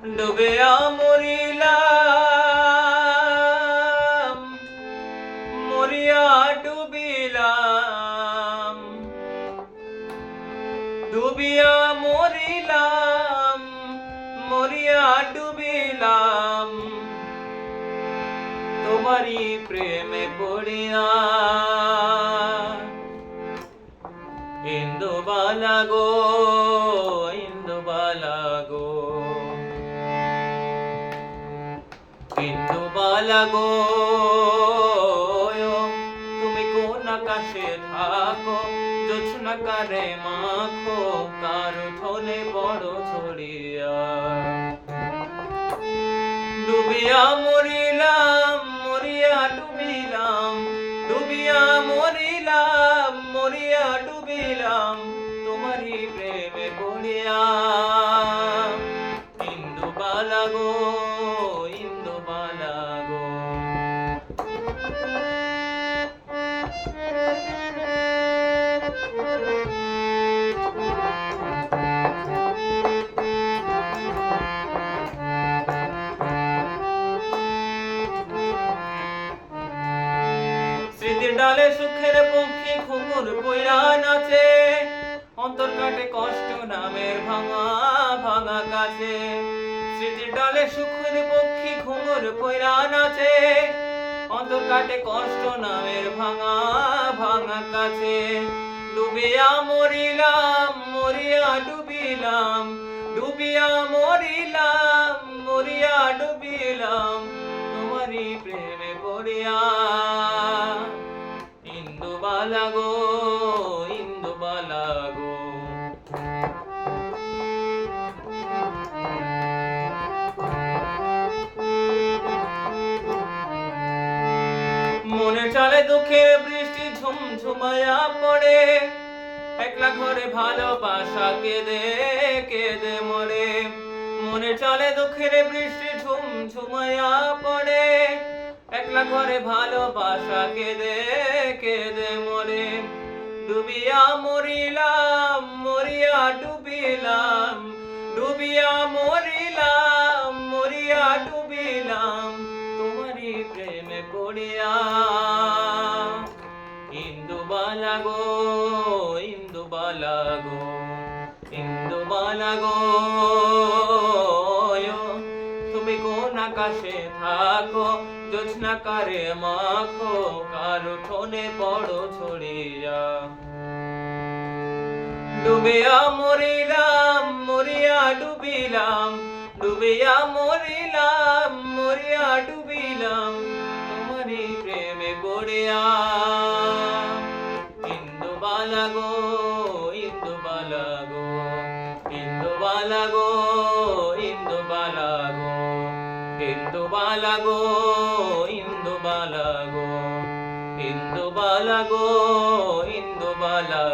ডুবে মরিলাম মরিয়া ডুবিলাম ডুবিয়া মরিলাম মরিয়া ডুবিলাম তোমারই প্রেমে পড়িয়া ইন্দুবালা গো। ইন্দুবালা গো তুমি কোন আকাশে থাকো জোছনা কারে মাখো, কার ধনে বড় ছড়িয়া ডুবিয়া মরিলাম, মরিয়া ডুবিলাম, ডুবিয়া মরিলাম, মরিয়া ডুবিলাম, তোমারই প্রেমে পড়িয়া ইন্দু বালা ডালে সুখের পক্ষী ঘুমুর পইরা নাচে অন্তর কাটে কষ্ট নামের ভাঙা ভাঙা কাছে স্মৃতির ডালে সুখের পক্ষী ঘুমুর পইরা নাচে অন্তর কাটে কষ্ট নামের ভাঙা ভাঙা কাছে। ডুবিয়া মরিলাম, মরিয়া ডুবিলাম, ডুবিয়া মরিলাম, মরিয়া ডুবিলাম। তোমারই প্রেমে পড়িয়া দুঃখের বৃষ্টি ঝুমঝুমায়া পড়ে। একলা ঘরে ভালোবাসা কেঁদে কেঁদে মরে। মনে চলে দুঃখের বৃষ্টি ঝুমঝুমায়া পড়ে। একলা ঘরে ভালোবাসা কেঁদে কেঁদে মরে। ডুবিয়া মরিলাম, মরিয়া ডুবিলাম। ডুবিয়া মরিলাম, মরিয়া ডুবিলাম। তোমারই প্রেমে পড়িয়া ইন্দু বালা তুমি কোন আকাশে থাকো কারে মাখো, কার ঠোনে বড় ছড়িয়া। ডুবিয়া মরিলাম, মরিয়া ডুবিলাম, ডুবিয়া মরিলাম, মরিয়া ডুবিলাম, তোমারই প্রেমে পড়িয়া বালা গো ইন্দু বালা গো ইন্দু বালা গো ইন্দু বালা গো ইন্দু বালা ইন্দু বালা